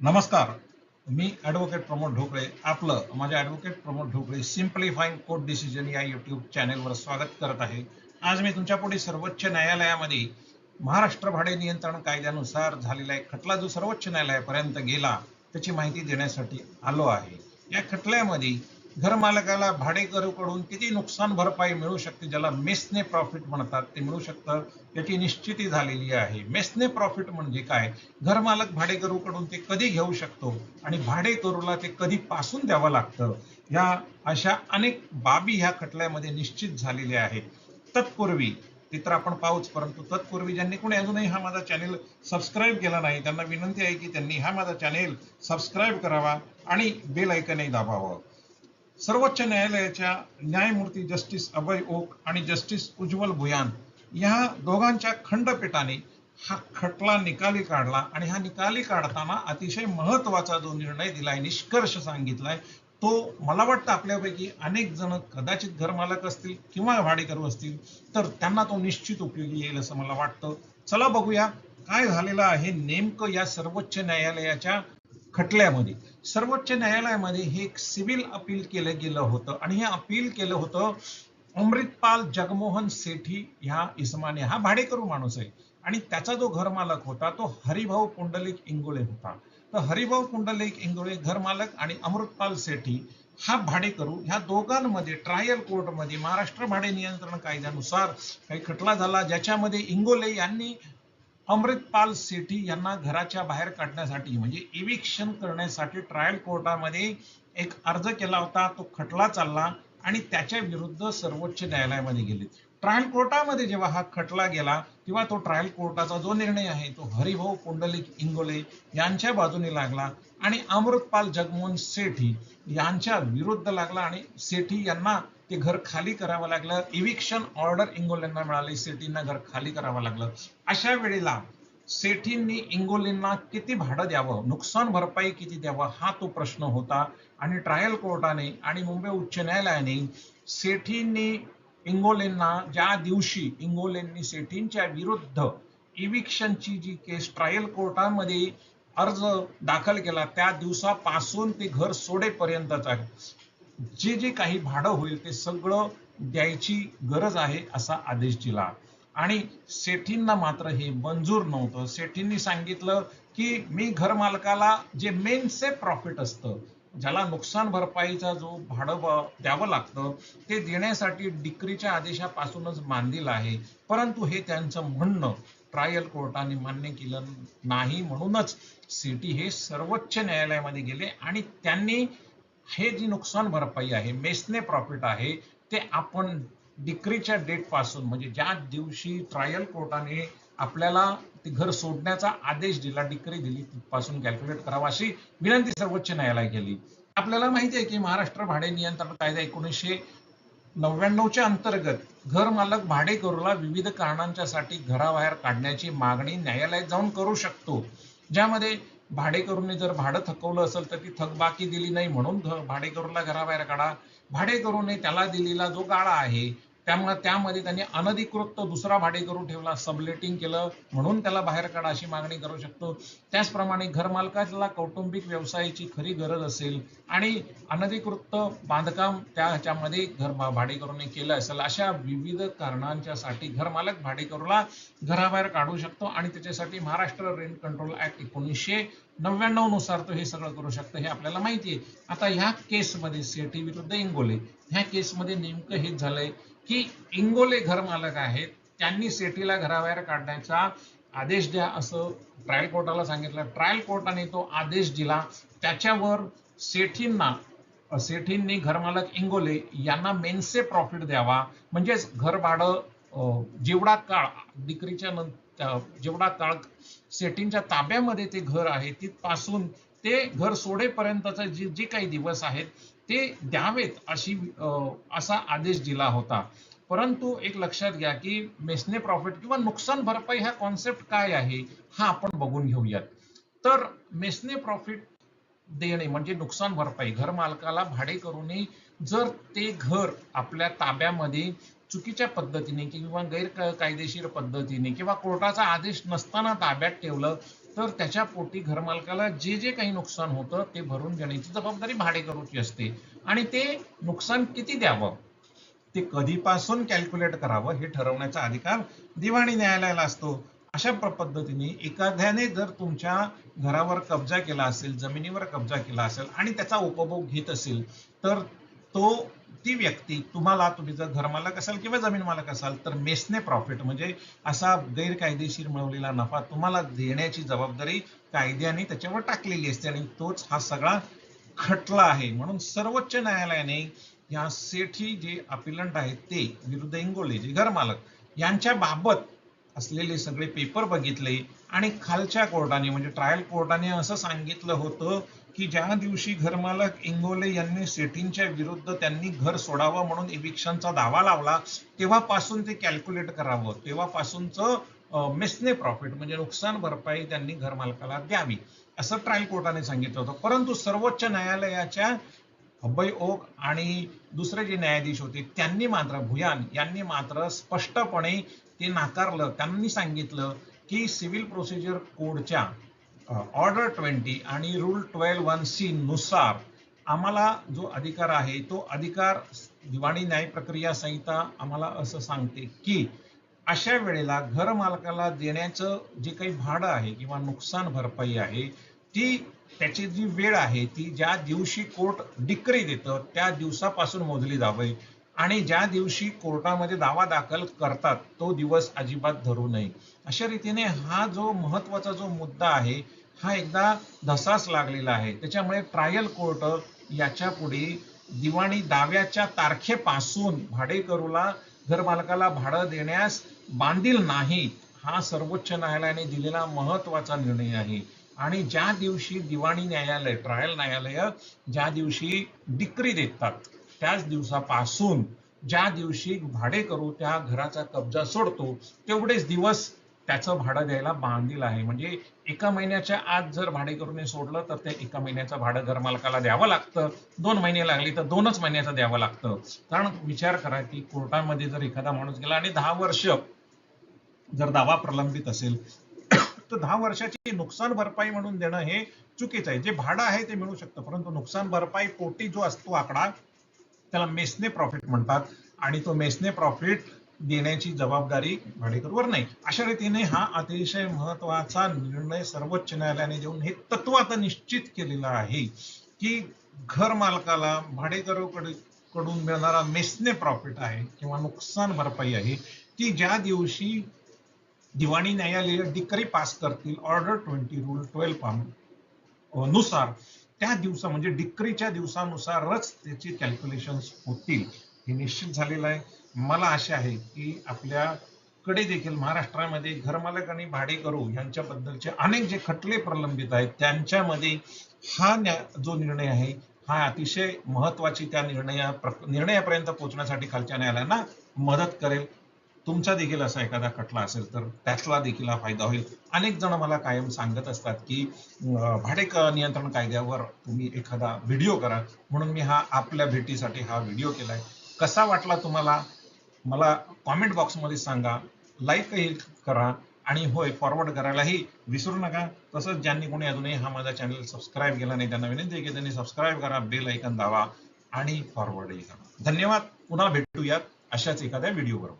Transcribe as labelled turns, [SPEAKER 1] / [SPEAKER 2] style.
[SPEAKER 1] नमस्कार. मी ॲडव्होकेट प्रमोद ढोकळे. आपलं माझ्या advocate Pramod Dhokale simplifying court decision या यूट्यूब चॅनेलवर स्वागत करत आहे. आज मी तुमच्यापुढे सर्वोच्च न्यायालयामध्ये महाराष्ट्र भाडे नियंत्रण कायद्यानुसार झालेला एक खटला जो सर्वोच्च न्यायालयापर्यंत गेला त्याची माहिती देण्यासाठी आलो आहे. या खटल्यामध्ये घरमालकाला भाडेकरूकडून किती नुकसान भरपाई मिळू शकते ज्याला मेसने प्रॉफिट म्हणतात ते मिळू शकतं. याची निश्चिती झालेली आहे. मेसने प्रॉफिट म्हणजे काय? घरमालक भाडेकरूकडून ते कधी घेऊ शकतो आणि भाडेकरूला ते कधी पासून द्यावं लागतं? या अशा अनेक बाबी ह्या खटल्यामध्ये निश्चित झालेल्या आहेत. तत्पूर्वी ते तर आपण पाहूच परंतु तत्पूर्वी ज्यांनी कोणी अजूनही हा माझा चॅनेल सबस्क्राईब केला नाही त्यांना विनंती आहे की त्यांनी हा माझा चॅनेल सबस्क्राईब करावा आणि बेल ऐकनही दाबावं. सर्वोच्च न्यायालयाच्या न्यायमूर्ती जस्टिस अभय ओक आणि जस्टिस उज्ज्वल भुयान या दोघांच्या खंडपीठाने हा खटला निकाली काढला आणि हा निकाली काढताना अतिशय महत्त्वाचा जो निर्णय दिलाय निष्कर्ष सांगितलाय तो मला वाटतं आपल्यापैकी अनेक जण कदाचित घरमालक असतील किंवा भाडेकरू असतील तर त्यांना तो निश्चित उपयोगी येईल असं मला वाटतं. चला बघूया काय झालेलं आहे नेमकं या सर्वोच्च न्यायालयाच्या खटल्यामध्ये. सर्वोच्च न्यायालयामध्ये हे एक सिव्हिल अपील केलं गेलं होतं. आणि हे अपील केलं होतं अमृतपाल जगमोहन सेठी ह्या इसमाने. हा भाडेकरू माणूस आहे. आणि त्याचा जो घरमालक होता तो हरिभाऊ पुंडलिक इंगोळे होता. तर हरिभाऊ पुंडलिक इंगोळे घरमालक आणि अमृतपाल सेठी हा भाडेकरू ह्या दोघांमध्ये ट्रायल कोर्टमध्ये महाराष्ट्र भाडे नियंत्रण कायद्यानुसार काही खटला झाला ज्याच्यामध्ये इंगोले यांनी अमृतपाल सेठी यांना घराच्या बाहेर काढण्यासाठी म्हणजे इविक्शन करण्यासाठी ट्रायल कोर्टामध्ये एक अर्ज केला होता. तो खटला चालला आणि त्याच्या विरुद्ध सर्वोच्च न्यायालयामध्ये गेले. ट्रायल कोर्टामध्ये जेव्हा हा खटला गेला तेव्हा तो ट्रायल कोर्टाचा जो निर्णय आहे तो हरिभाऊ पुंडलिक इंगोले यांच्या बाजूने लागला आणि अमृतपाल जगमोहन सेठी यांच्या विरुद्ध लागला आणि सेठी यांना ते घर खाली करावं लागलं. इव्हिक्शन ऑर्डर इंगोलेंना मिळाली. सेठींना घर खाली करावं लागलं. अशा वेळेला सेठींनी इंगोलींना किती भाडं द्यावं? नुकसान भरपाई किती द्यावं? हा तो प्रश्न होता. आणि ट्रायल कोर्टाने आणि मुंबई उच्च न्यायालयाने सेठींनी इंगोलेंना ज्या दिवशी इंगोलेंनी सेठींच्या विरुद्ध इव्हिक्शनची जी केस ट्रायल कोर्टामध्ये अर्ज दाखल केला त्या दिवसापासून ते घर सोडेपर्यंतचा जे जे काही भाडं होईल ते सगळं द्यायची गरज आहे असा आदेश दिला. आणि सेठींना मात्र हे मंजूर नव्हतं. सेठींनी सांगितलं की मी घर मालकाला जे मेनचे प्रॉफिट असतं ज्याला नुकसान भरपाईचा जो भाडं द्यावं लागतं ते देण्यासाठी डिक्रीच्या आदेशापासूनच मानलेलं आहे. परंतु हे त्यांचं म्हणणं ट्रायल कोर्टाने मान्य केलं नाही म्हणूनच सिटी हे सर्वोच्च न्यायालयामध्ये गेले आणि त्यांनी हे जी नुकसान भरपाई आहे मेसने प्रॉफिट आहे ते आपण डिक्रीच्या डेटपासून म्हणजे ज्या दिवशी ट्रायल कोर्टाने आपल्याला ते घर सोडण्याचा आदेश दिला डिक्री दिली तिथपासून कॅल्क्युलेट करावा अशी विनंती सर्वोच्च न्यायालय केली. आपल्याला माहिती आहे की महाराष्ट्र भाडे नियंत्रण कायदा एकोणीसशे नव्याण्णवच्या अंतर्गत घर मालक भाडेकरूला विविध कारणांच्यासाठी घराबाहेर काढण्याची मागणी न्यायालयात जाऊन करू शकतो. ज्यामध्ये भाडेकरूने जर भाडं थकवलं असेल तर ती थकबाकी दिली नाही म्हणून भाडेकरूला घराबाहेर काढा. भाडेकरूने त्याला दिलेला जो गाळा आहे त्यामुळे त्यामध्ये त्यांनी अनधिकृत दुसरा भाडेकरू ठेवला सबलेटिंग केलं म्हणून त्याला बाहेर काढा अशी मागणी करू शकतो. त्याचप्रमाणे घरमालकाला कौटुंबिक व्यवसायाची खरी गरज असेल आणि अनधिकृत बांधकाम त्या ह्याच्यामध्ये घर भाडेकरूने केलं असेल अशा विविध कारणांच्यासाठी घरमालक भाडेकरूला घराबाहेर काढू शकतो आणि त्याच्यासाठी महाराष्ट्र रेंट कंट्रोल ऍक्ट एकोणीसशे नव्याण्णवनुसार तो हे सगळं करू शकतो हे आपल्याला माहिती आहे. आता ह्या केसमध्ये सेठी विरुद्ध इंगोले ह्या केसमध्ये नेमकं हेच झालंय. की इंगोले घरमालक आहेत त्यांनी सेठीला घराबाहेर काढण्याचा आदेश द्या असं ट्रायल कोर्टाला सांगितलं. ट्रायल कोर्टाने तो आदेश दिला. त्याच्यावर सेठींना सेठींनी घरमालक इंगोले यांना मेनसे प्रॉफिट द्यावा. म्हणजेच घर भाडं जेवढा काळ डिक्रीच्या जेवढा काळ सेठींच्या ताब्यामध्ये ते घर आहे तिथपासून ते घर सोडेपर्यंतचे जे जे काही दिवस आहेत ते द्यावेत अशी असा आदेश दिला होता. परंतु एक लक्षात घ्या की मेसने प्रॉफिट किंवा नुकसान भरपाई हा कॉन्सेप्ट काय आहे हा आपण बघून घेऊयात. तर मेसने प्रॉफिट देणे म्हणजे नुकसान भरपाई घर मालकाला भाडे करूनही जर ते घर आपल्या ताब्यामध्ये चुकीच्या पद्धतीने किंवा गैर कायदेशीर पद्धतीने किंवा कोर्टाचा आदेश नसताना ताब्यात ठेवलं तर त्याच्या पोटी घरमालकाला जे जे काही नुकसान होतं ते भरून देण्याची जबाबदारी भाडेकरूची असते. आणि ते नुकसान किती द्यावं? ते कधीपासून कॅल्क्युलेट करावं हे ठरवण्याचा अधिकार दिवाणी न्यायालयाला असतो. अशा प्र- पद्धतीने एखाद्याने जर तुमच्या घरावर कब्जा केला असेल जमिनीवर कब्जा केला असेल आणि त्याचा उपभोग घेत असेल तर तो ती व्यक्ती तुम्हाला तुम्ही जर घरमालक असाल किंवा जमीन मालक असाल तर मेसने प्रॉफिट म्हणजे असा गैरकायदेशीर मिळवलेला नफा तुम्हाला देण्याची जबाबदारी कायद्याने त्याच्यावर टाकलेली असते आणि तोच हा सगळा खटला आहे. म्हणून सर्वोच्च न्यायालयाने या सेठी जे अपिलंट आहेत ते विरुद्ध इंगोले जे घरमालक यांच्या बाबत असलेले सगळे पेपर बघितले आणि खालच्या कोर्टाने म्हणजे ट्रायल कोर्टाने असं सांगितलं होतं की ज्या दिवशी घरमालक इंगोले यांनी सेटींच्या विरुद्ध त्यांनी घर सोडावं म्हणून इविक्शनचा दावा लावला तेव्हापासून ते कॅल्क्युलेट करावं. तेव्हापासूनचं मेसने प्रॉफिट म्हणजे नुकसान भरपाई त्यांनी घरमालकाला द्यावी. असं ट्रायल कोर्टाने सांगितलं होतं. परंतु सर्वोच्च न्यायालयाच्या अभय ओक आणि दुसरे जे न्यायाधीश होते त्यांनी मात्र भुयान यांनी मात्र स्पष्टपणे ते नाकारलं त्यांनी सांगितलं की सिव्हिल प्रोसिजर कोडच्या ऑर्डर ट्वेंटी आणि रूल ट्वेल्व वन सी नुसार आम्हाला जो अधिकार आहे तो अधिकार दिवाणी न्याय प्रक्रिया संहिता आम्हाला असं सांगते की अशा वेळेला घर मालकाला देण्याचं जे काही भाडं आहे किंवा नुकसान भरपाई आहे ती त्याची जी वेळ आहे ती ज्या दिवशी कोर्ट डिक्री देतं त्या दिवसापासून मोजली जावी आणि ज्या दिवशी कोर्टामध्ये दावा दाखल करतात तो दिवस अजिबात धरू नये. अशा रीतीने हा जो महत्त्वाचा जो मुद्दा आहे हा एकदा धसास लागलेला आहे. त्याच्यामुळे ट्रायल कोर्ट याच्यापुढे दिवाणी दाव्याच्या तारखेपासून भाडेकरूला घरमालकाला भाडं देण्यास बांधील नाही हा सर्वोच्च न्यायालयाने दिलेला महत्त्वाचा निर्णय आहे. आणि ज्या दिवशी दिवाणी न्यायालय ट्रायल न्यायालय ज्या दिवशी डिक्री देतात त्याच दिवसापासून ज्या दिवशी भाडे करू त्या घराचा कब्जा सोडतो तेवढेच दिवस त्याचं भाडं द्यायला बांधील आहे. म्हणजे एका महिन्याच्या आत जर भाडेकरूने सोडलं तर ते एका महिन्याचं भाडं घरमालकाला द्यावं लागतं. दोन महिने लागली तर दोनच महिन्याचं द्यावं लागतं. कारण विचार करा की कोर्टामध्ये जर एखादा माणूस गेला आणि दहा वर्ष जर दावा प्रलंबित असेल तर दहा वर्षाची नुकसान भरपाई म्हणून देणं हे चुकीचं आहे. जे भाडं आहे ते मिळू शकतं परंतु नुकसान भरपाई पोटी जो असतो आकडा त्याला मेसने प्रॉफिट म्हणतात आणि तो मेसने प्रॉफिट देण्याची जबाबदारी भाडेकरूवर नाही. अशा रीतीने हा अतिशय महत्त्वाचा निर्णय सर्वोच्च न्यायालयाने देऊन हे तत्व आता निश्चित केलेलं आहे की घर मालकाला भाडेकरूकडे कडून मिळणारा मेसने प्रॉफिट आहे किंवा नुकसान भरपाई आहे ती ज्या दिवशी दिवाणी न्यायालय डिक्री पास करतील ऑर्डर ट्वेंटी रूल ट्वेल्वनुसार त्या दिवसा म्हणजे डिक्रीच्या दिवसानुसारच त्याची कॅल्क्युलेशन होतील हे निश्चित झालेलं आहे. मला आशा आहे की आपल्याकडे देखील महाराष्ट्रामध्ये घरमालक आणि भाडेकरू यांच्याबद्दलचे अनेक जे खटले प्रलंबित आहेत त्यांच्यामध्ये हा न्या- जो निर्णय आहे हा अतिशय महत्वाची त्या निर्णया निर्णयापर्यंत पोहोचण्यासाठी खालच्या न्यायालयांना मदत करेल. तुमचा देखील असा एखादा खटला असेल तर त्यातला देखील हा फायदा होईल. अनेक जण मला कायम सांगत असतात की भाडेक नियंत्रण कायद्यावर तुम्ही एखादा व्हिडिओ करा. म्हणून मी हा आपल्या भेटीसाठी हा व्हिडिओ केलाय. कसा वाटला तुम्हाला? मला कॉमेंट बॉक्समध्ये सांगा. लाईकही करा आणि होय फॉरवर्ड करायलाही विसरू नका. तसंच ज्यांनी कोणी अजूनही हा माझा चॅनल सबस्क्राईब केला नाही त्यांना विनंती आहे की त्यांनी सबस्क्राईब करा बेल ऐकन दावा आणि फॉरवर्डही करा. धन्यवाद. पुन्हा भेटूयात अशाच एखाद्या व्हिडिओवर